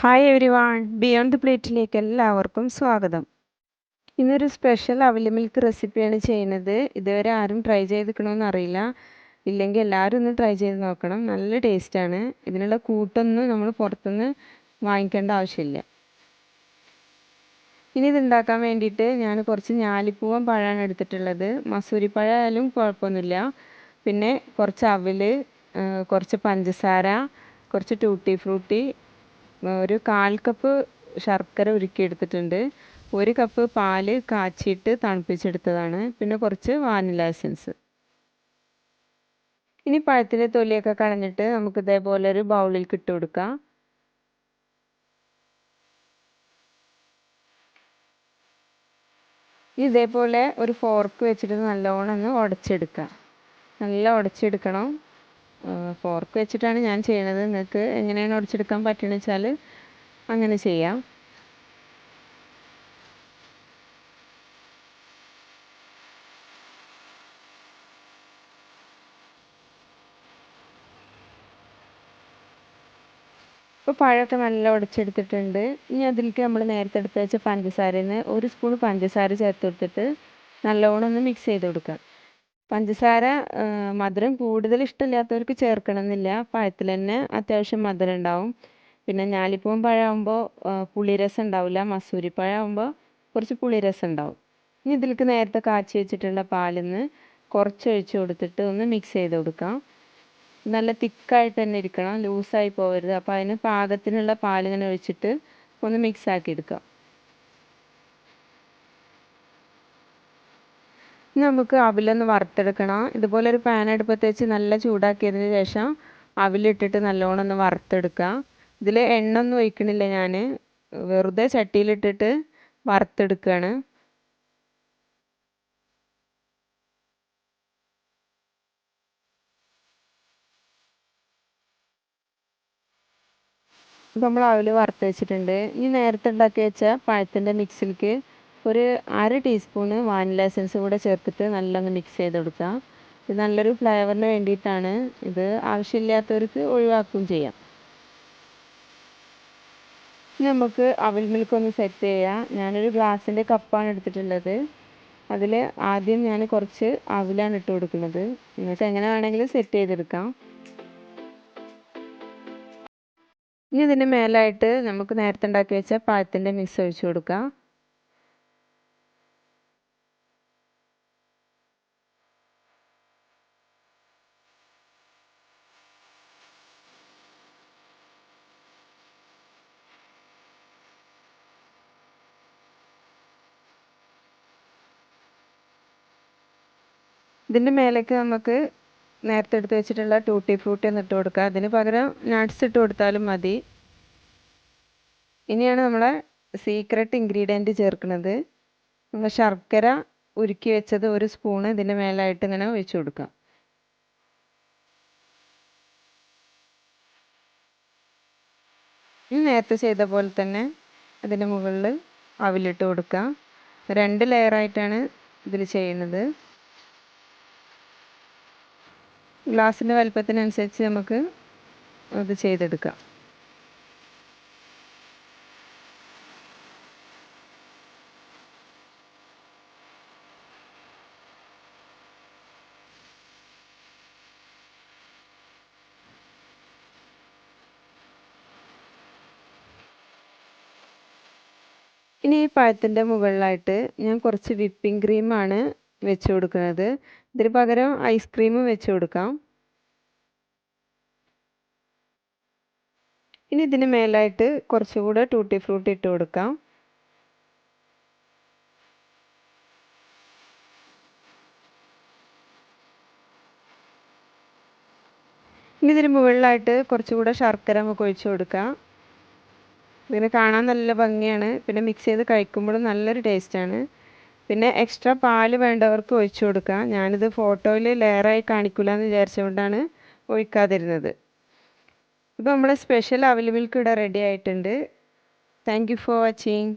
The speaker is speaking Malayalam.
Hi everyone beyond the പ്ലേറ്റിലേക്ക് എല്ലാവർക്കും സ്വാഗതം. ഇന്നൊരു സ്പെഷ്യൽ അവൽ മിൽക്ക് റെസിപ്പിയാണ് ചെയ്യുന്നത്. ഇതുവരെ ആരും ട്രൈ ചെയ്തിക്കണമെന്ന് അറിയില്ല. ഇല്ലെങ്കിൽ എല്ലാവരും ഒന്ന് ട്രൈ ചെയ്ത് നോക്കണം. നല്ല ടേസ്റ്റാണ് ഇതിനുള്ള കൂട്ടൊന്നും നമ്മൾ പുറത്തുനിന്ന് വാങ്ങിക്കേണ്ട ആവശ്യമില്ല. ഇനി ഇതുണ്ടാക്കാൻ വേണ്ടിയിട്ട് ഞാൻ കുറച്ച് ഞാലിപ്പൂവൻ പഴമാണ് എടുത്തിട്ടുള്ളത്. മസൂരി പഴമായാലും കുഴപ്പമൊന്നുമില്ല. പിന്നെ കുറച്ച് അവൽ കുറച്ച് പഞ്ചസാര കുറച്ച് ടൂട്ടി ഫ്രൂട്ടി ഒരു കാൽ കപ്പ് ശർക്കര ഉരുക്കി എടുത്തിട്ടുണ്ട് ഒരു കപ്പ് പാൽ കാച്ചിയിട്ട് തണുപ്പിച്ചെടുത്തതാണ്. പിന്നെ കുറച്ച് വാനില എസൻസ്. ഇനി പഴത്തിന്റെ തൊലിയൊക്കെ കളഞ്ഞിട്ട് നമുക്ക് ഇതേപോലെ ഒരു ബൗളിലേക്ക് ഇട്ട് കൊടുക്കാം. ഇതേപോലെ ഒരു ഫോർക്ക് വെച്ചിട്ട് നല്ലോണം ഒന്ന് ഉടച്ചെടുക്കുക നല്ല ഉടച്ചെടുക്കണം. ഫോർക്ക് വെച്ചിട്ടാണ് ഞാൻ ചെയ്യണത്. നിങ്ങൾക്ക് എങ്ങനെയാണ് ഉടച്ചെടുക്കാൻ പറ്റുന്നത് വെച്ചാൽ അങ്ങനെ ചെയ്യാം. ഇപ്പോൾ പഴമൊക്കെ നല്ല ഉടച്ചെടുത്തിട്ടുണ്ട് ഇനി അതിലേക്ക് നമ്മൾ നേരത്തെ എടുത്ത് വെച്ച പഞ്ചസാരയിൽ നിന്ന് ഒരു സ്പൂൺ പഞ്ചസാര ചേർത്ത് കൊടുത്തിട്ട് നല്ലോണം ഒന്ന് മിക്സ് ചെയ്ത് കൊടുക്കുക പഞ്ചസാര മധുരം കൂടുതൽ ഇഷ്ടമില്ലാത്തവർക്ക് ചേർക്കണമെന്നില്ല. പഴത്തിൽ തന്നെ അത്യാവശ്യം മധുരം ഉണ്ടാവും. പിന്നെ ഞാലിപ്പൂവൻ പഴമാകുമ്പോൾ പുളിരസം ഉണ്ടാവില്ല. മസൂരി പഴമാകുമ്പോൾ കുറച്ച് പുളിരസം ഉണ്ടാവും. ഇനി ഇതിലേക്ക് നേരത്തെ കാച്ചി വെച്ചിട്ടുള്ള പാലിൽ നിന്ന് ഒഴിച്ച് കൊടുത്തിട്ട് ഒന്ന് മിക്സ് ചെയ്ത് കൊടുക്കാം. നല്ല തിക്കായിട്ട് തന്നെ ഇരിക്കണം. ലൂസായി പോകരുത് അപ്പോൾ അതിന് പാകത്തിനുള്ള പാലിങ്ങനെ ഒഴിച്ചിട്ട് ഒന്ന് മിക്സ് ആക്കി എടുക്കാം. നമുക്ക് അവിലൊന്ന് വറുത്തെടുക്കണം. ഇതുപോലെ ഒരു പാൻ അടുപ്പത്ത് വെച്ച് നല്ല ചൂടാക്കിയതിന് ശേഷം അവിലിട്ടിട്ട് നല്ലോണം ഒന്ന് വറുത്തെടുക്കുക. ഇതിൽ എണ്ണ ഒന്നും ഒഴിക്കണില്ല ഞാൻ വെറുതെ ചട്ടിയിലിട്ടിട്ട് വറുത്തെടുക്കുകയാണ്. നമ്മൾ അവിൽ വറുത്ത് വെച്ചിട്ടുണ്ട്. ഇനി നേരത്തെ ഉണ്ടാക്കി വെച്ച പഴത്തിന്റെ മിക്സിലേക്ക് ഒരു അര ടീസ്പൂണ് വാനില എസൻസ് കൂടെ ചേർത്തിട്ട് നല്ലൊന്ന് മിക്സ് ചെയ്ത് കൊടുക്കുക ഇത് നല്ലൊരു ഫ്ലേവറിന് വേണ്ടിയിട്ടാണ് ഇത് ആവശ്യമില്ലാത്തവർക്ക് ഒഴിവാക്കും ചെയ്യാം. ഇനി നമുക്ക് അവിൽ മിൽക്ക് ഒന്ന് സെറ്റ് ചെയ്യാം. ഞാനൊരു ഗ്ലാസിന്റെ കപ്പാണ് എടുത്തിട്ടുള്ളത്. അതിൽ ആദ്യം ഞാൻ കുറച്ച് അവിലാണ് ഇട്ട് കൊടുക്കുന്നത്. നിങ്ങൾക്ക് എങ്ങനെ വേണമെങ്കിലും സെറ്റ് ചെയ്തെടുക്കാം. ഇനി ഇതിന് മേലായിട്ട് നമുക്ക് നേരത്തെ ഉണ്ടാക്കി വെച്ച പഴത്തിന്റെ മിക്സ് ഒഴിച്ച് കൊടുക്കാം. ഇതിന്റെ മേലേക്ക് നമുക്ക് നേരത്തെ എടുത്ത് വെച്ചിട്ടുള്ള ടൂട്ടി ഫ്രൂട്ടി ഒന്ന് ഇട്ട് കൊടുക്കുക അതിന് പകരം നട്ട്സ് ഇട്ട് കൊടുത്താലും മതി. ഇനിയാണ് നമ്മളെ സീക്രട്ട് ഇൻഗ്രീഡിയന്റ് ചേർക്കുന്നത്. നമ്മൾ ശർക്കര ഉരുക്കി വെച്ചത് ഒരു സ്പൂണ് ഇതിന്റെ മേലായിട്ട് ഇങ്ങനെ ഒഴിച്ചു കൊടുക്കാം. നേരത്തെ ചെയ്ത പോലെ തന്നെ അതിന്റെ മുകളിൽ അവിലിട്ട് കൊടുക്കുക രണ്ട് ലെയറായിട്ടാണ് ഇതിൽ ചെയ്യുന്നത്. ഗ്ലാസിന്റെ വലുപ്പത്തിനനുസരിച്ച് നമുക്ക് അത് ചെയ്തെടുക്കാം. ഇനി ഈ പഴത്തിന്റെ മുകളിലായിട്ട് ഞാൻ കുറച്ച് വിപ്പിംഗ് ക്രീമാണ് വെച്ച് കൊടുക്കുന്നത്. ഇതിന് പകരം ഐസ്ക്രീമും വെച്ച് കൊടുക്കാം. ഇനി ഇതിന് മേലായിട്ട് കുറച്ചുകൂടെ ടൂട്ടി ഫ്രൂട്ടി ഇട്ട് കൊടുക്കാം. ഇനി ഇതിന് മുകളിലായിട്ട് കുറച്ചുകൂടെ ശർക്കര നമുക്ക് ഒഴിച്ചു കൊടുക്കാം. ഇതിന് കാണാൻ നല്ല ഭംഗിയാണ്. പിന്നെ മിക്സ് ചെയ്ത് കഴിക്കുമ്പോഴും നല്ലൊരു ടേസ്റ്റാണ് പിന്നെ എക്സ്ട്രാ പാൽ വേണ്ടവർക്ക് ഒഴിച്ചു കൊടുക്കാം ഞാനിത് ഫോട്ടോയിൽ ലെയറായി കാണിക്കില്ല എന്ന് വിചാരിച്ചുകൊണ്ടാണ് ഒഴിക്കാതിരുന്നത്. ഇപ്പോൾ നമ്മുടെ സ്പെഷ്യൽ അവൽ മിൽക്ക് ഇവിടെ റെഡി ആയിട്ടുണ്ട്. Thank you for watching